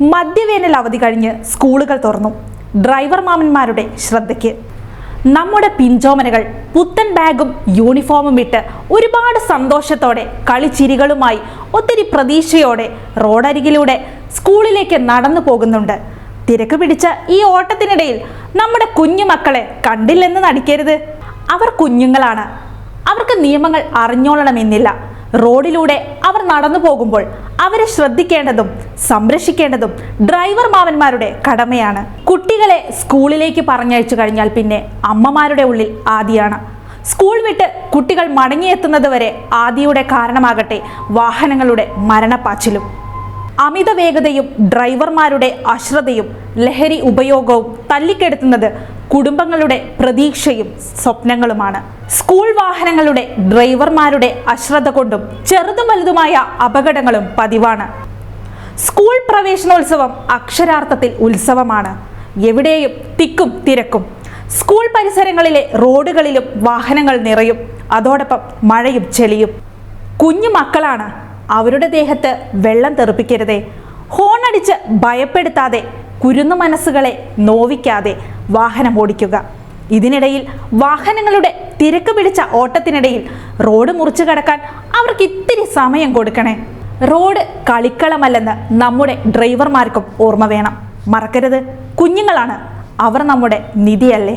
മധ്യവേനൽ അവധി കഴിഞ്ഞ് സ്കൂളുകൾ തുറന്നു. ഡ്രൈവർ മാമന്മാരുടെ ശ്രദ്ധയ്ക്ക്. നമ്മുടെ പിഞ്ചോമനകൾ പുത്തൻ ബാഗും യൂണിഫോമും ഇട്ട് ഒരുപാട് സന്തോഷത്തോടെ കളിച്ചിരികളുമായി ഒത്തിരി പ്രതീക്ഷയോടെ റോഡരികിലൂടെ സ്കൂളിലേക്ക് നടന്നു പോകുന്നുണ്ട്. തിരക്ക് പിടിച്ച ഈ ഓട്ടത്തിനിടയിൽ നമ്മുടെ കുഞ്ഞുമക്കളെ കണ്ടില്ലെന്ന് നടിക്കരുത്. അവർ കുഞ്ഞുങ്ങളാണ്. അവർക്ക് നിയമങ്ങൾ അറിഞ്ഞോളണമെന്നില്ല. റോഡിലൂടെ അവർ നടന്നു പോകുമ്പോൾ അവരെ ശ്രദ്ധിക്കേണ്ടതും സംരക്ഷിക്കേണ്ടതും ഡ്രൈവർ മാവന്മാരുടെ കടമയാണ്. കുട്ടികളെ സ്കൂളിലേക്ക് പറഞ്ഞയച്ചു കഴിഞ്ഞാൽ പിന്നെ അമ്മമാരുടെ ഉള്ളിൽ ആദിയാണ്. സ്കൂൾ വിട്ട് കുട്ടികൾ മടങ്ങിയെത്തുന്നത് വരെ ആദിയുടെ കാരണമാകട്ടെ വാഹനങ്ങളുടെ മരണപ്പാച്ചിലും. അമിത വേഗതയും ഡ്രൈവർമാരുടെ അശ്രദ്ധയും ലഹരി ഉപയോഗവും തല്ലിക്കെടുത്തുന്നത് കുടുംബങ്ങളുടെ പ്രതീക്ഷയും സ്വപ്നങ്ങളുമാണ്. സ്കൂൾ വാഹനങ്ങളുടെ ഡ്രൈവർമാരുടെ അശ്രദ്ധ കൊണ്ടും ചെറുതും വലുതുമായ അപകടങ്ങളും പതിവാണ്. സ്കൂൾ പ്രവേശനോത്സവം അക്ഷരാർത്ഥത്തിൽ ഉത്സവമാണ്. എവിടെയും തിക്കും തിരക്കും. സ്കൂൾ പരിസരങ്ങളിലെ റോഡുകളിലും വാഹനങ്ങൾ നിറയും. അതോടൊപ്പം മഴയും ചെളിയും. കുഞ്ഞു മക്കളാണ് അവരുടെ ദേഹത്ത് വെള്ളം തെറിപ്പിക്കരുതേ. ഹോണടിച്ച് ഭയപ്പെടുത്താതെ കുരുന്നു മനസ്സുകളെ നോവിക്കാതെ വാഹനം ഓടിക്കുക. ഇതിനിടയിൽ വാഹനങ്ങളുടെ തിരക്ക് പിടിച്ച ഓട്ടത്തിനിടയിൽ റോഡ് മുറിച്ചു കടക്കാൻ അവർക്ക് ഇത്തിരി സമയം കൊടുക്കണേ. റോഡ് കളിക്കളമല്ലെന്ന് നമ്മുടെ ഡ്രൈവർമാർക്കും ഓർമ്മ വേണം. മറക്കരുത്. കുഞ്ഞുങ്ങളാണ് അവർ നമ്മുടെ നിധിയല്ലേ?